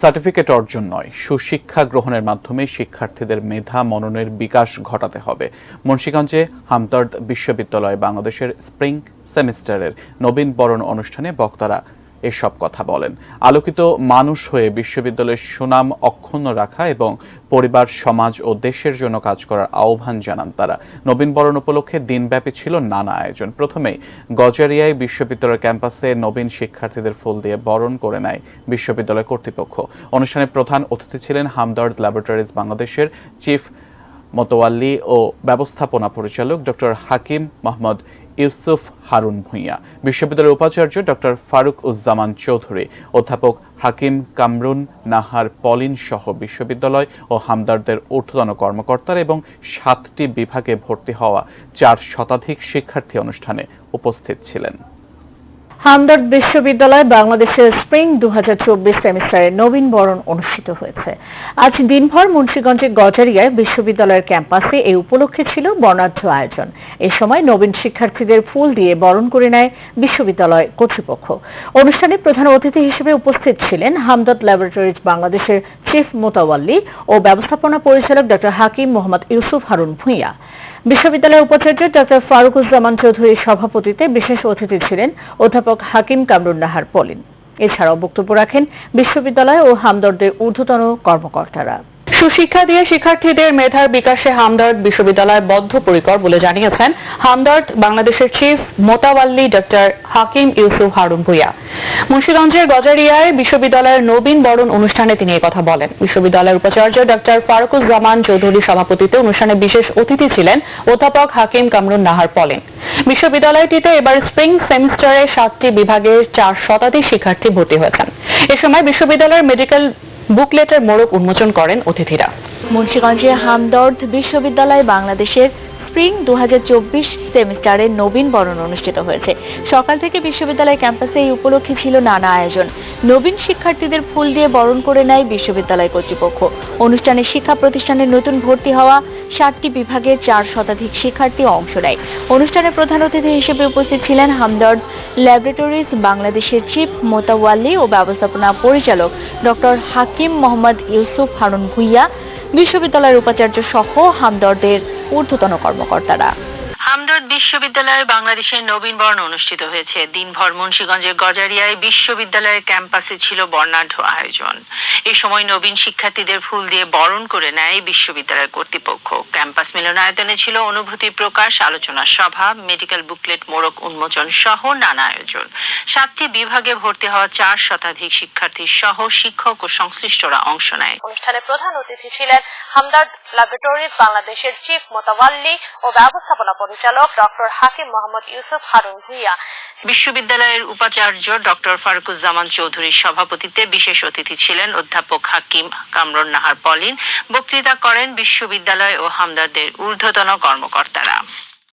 Certificate অর্জন নয়, সুশিক্ষা গ্রহণের মাধ্যমে শিক্ষার্থীদের মেধা মননের বিকাশ ঘটাতে হবে। মুন্সীগঞ্জে হামদর্দ বিশ্ববিদ্যালয় বাংলাদেশের স্প্রিং সেমিস্টারের নবীন বরণ অনুষ্ঠানে বক্তারা এসব কথা বলেন। আলোকিত মানুষ হয়ে বিশ্ববিদ্যালয়ের সুনাম অক্ষুণ্ণ রাখা এবং পরিবার, সমাজ ও দেশের জন্য কাজ করার আহ্বান জানান তারা। নবীন বরণ উপলক্ষে দিনব্যাপী ছিল নানা আয়োজন। প্রথমেই গজারিয়ায় বিশ্ববিদ্যালয়ের ক্যাম্পাসে নবীন শিক্ষার্থীদের ফুল দিয়ে বরণ করে নেয় বিশ্ববিদ্যালয় কর্তৃপক্ষ। অনুষ্ঠানে প্রধান অতিথি ছিলেন হামদর্দ ল্যাবরেটরিজ বাংলাদেশের চিফ মোতোয়াল্লি ও ব্যবস্থাপনা পরিচালক ডক্টর হাকিম মোহাম্মদ ইউসুফ হারুন ভূঁইয়া। বিশ্ববিদ্যালয়ের উপাচার্য ডক্টর ফারুক উজ্জামান চৌধুরী, অধ্যাপক হাকিম কামরুন নাহার পলিন সহ বিশ্ববিদ্যালয় ও হামদারদের ঊর্ধ্বতন কর্মকর্তারা এবং সাতটি বিভাগে ভর্তি হওয়া চার শতাধিক শিক্ষার্থী অনুষ্ঠানে উপস্থিত ছিলেন। হামদর্দ বিশ্ববিদ্যালয় বাংলাদেশের স্প্রিং দু সেমিস্টারের নবীন বরণ অনুষ্ঠিত হয়েছে। আজ দিনভর মুন্সিগঞ্জের গজারিয়ায় বিশ্ববিদ্যালয়ের ক্যাম্পাসে এই উপলক্ষে ছিল বর্ণাঢ্য আয়োজন। এ সময় নবীন শিক্ষার্থীদের ফুল দিয়ে বরণ করে নেয় বিশ্ববিদ্যালয় কর্তৃপক্ষ। অনুষ্ঠানে প্রধান অতিথি হিসেবে উপস্থিত ছিলেন হামদর্দ ল্যাবরেটরিজ বাংলাদেশের চিফ মোতাওয়াল্লি ও ব্যবস্থাপনা পরিচালক ডক্টর হাকিম মোহাম্মদ ইউসুফ হারুন ভূঁইয়া। বিশ্ববিদ্যালয়ের উপাচার্য ডক্টর ফারুকুজ্জামান চৌধুরীর সভাপতিতে বিশেষ অতিথি ছিলেন অধ্যাপক হাকিম কামরুন নাহার পলিন। এছাড়াও বক্তব্য রাখেন বিশ্ববিদ্যালয় ও হামদর্দের ঊর্ধ্বতন কর্মকর্তারা। সুশিক্ষা দিয়ে শিক্ষার্থীদের মেধার বিকাশে হামদর্দ বিশ্ববিদ্যালয় বদ্ধপরিকর বলে জানিয়েছেন হামদর্দ বাংলাদেশের চিফ মোতাওয়াল্লি ডক্টর হাকিম ইউসুফ হারুন ভুইয়া। মুন্সিগঞ্জের গজারিয়ায় বিশ্ববিদ্যালয়ের নবীন বরণ অনুষ্ঠানে তিনি কথা বলেন। বিশ্ববিদ্যালয়ের উপাচার্য ডক্টর ফারুকুজ্জামান চৌধুরী সভাপতিতে অনুষ্ঠানে বিশেষ অতিথি ছিলেন অধ্যাপক হাকিম কামরুন নাহার পলেন। বিশ্ববিদ্যালয়টিতে এবার স্প্রিং সেমিস্টারে সাতটি বিভাগের চার শতাধিক শিক্ষার্থী ভর্তি হয়েছেন। এ সময় বিশ্ববিদ্যালয়ের মেডিকেল বুকলেটের মোড়ক উন্মোচন করেন অতিথিরা। মুন্সিগঞ্জে হামদর্দ বিশ্ববিদ্যালয় বাংলাদেশের স্প্রিং চব্বিশ সেমিস্টারের নবীন বরণ অনুষ্ঠিত হয়েছে। সকাল থেকে বিশ্ববিদ্যালয় ক্যাম্পাসে এই উপলক্ষে ছিল নানা আয়োজন। নবীন শিক্ষার্থীদের ফুল দিয়ে বরণ করে নেয় বিশ্ববিদ্যালয় কর্তৃপক্ষ। অনুষ্ঠানে শিক্ষা প্রতিষ্ঠানের নতুন ভর্তি হওয়া সাতটি বিভাগের চার শতাধিক শিক্ষার্থী অংশ নেয়। অনুষ্ঠানে প্রধান অতিথি হিসেবে উপস্থিত ছিলেন হামদর্দ ল্যাবরেটরিজ বাংলাদেশের চিফ মোতাওয়ালি ও ব্যবস্থাপনা পরিচালক ডক্টর হাকিম মোহাম্মদ ইউসুফ হারুন ভুইয়া, বিশ্ববিদ্যালয়ের উপাচার্য সহ হামদর্দের ঊর্ধ্বতন কর্মকর্তারা। হামদর্দ বিশ্ববিদ্যালয়ে বাংলাদেশের নবীন বরণ অনুষ্ঠিত হয়েছে। দিনভর মুন্সিগঞ্জের গজারিয়ায় বিশ্ববিদ্যালয়ের ক্যাম্পাসে ছিল বর্ণাঢ্য আয়োজন। এই সময় নবীন শিক্ষার্থীদের ফুল দিয়ে বরণ করে নেয় বিশ্ববিদ্যালয়ের কর্তৃপক্ষ। ক্যাম্পাস মিলনায়তনে ছিল অনুভূতি প্রকাশ, আলোচনা সভা, মেডিকেল বুকলেট, মোড়ক উন্মোচন সহ নানা আয়োজন। সাতটি বিভাগে ভর্তি হওয়া চার শতাধিক শিক্ষার্থী সহ শিক্ষক ও সংশ্লিষ্টরা অংশ নেয়। অনুষ্ঠানে প্রধান অতিথি ছিলেন হামদর্দ ল্যাবরেটরিজ বাংলাদেশের চিফ মোতাওয়াল্লি ও ব্যবস্থাপনা পরিচালক ডক্টর হাকিম মোহাম্মদ ইউসুফ হারুন ভুইয়া। বিশ্ববিদ্যালয়ের উপাচার্য ডক্টর ফারুকুজ্জামান চৌধুরীর সভাপতিত্বে বিশেষ অতিথি ছিলেন অধ্যাপক হাকিম কামরুন নাহার পলিন। বক্তৃতা করেন বিশ্ববিদ্যালয় ও হামদারদের ঊর্ধ্বতন কর্মকর্তারা।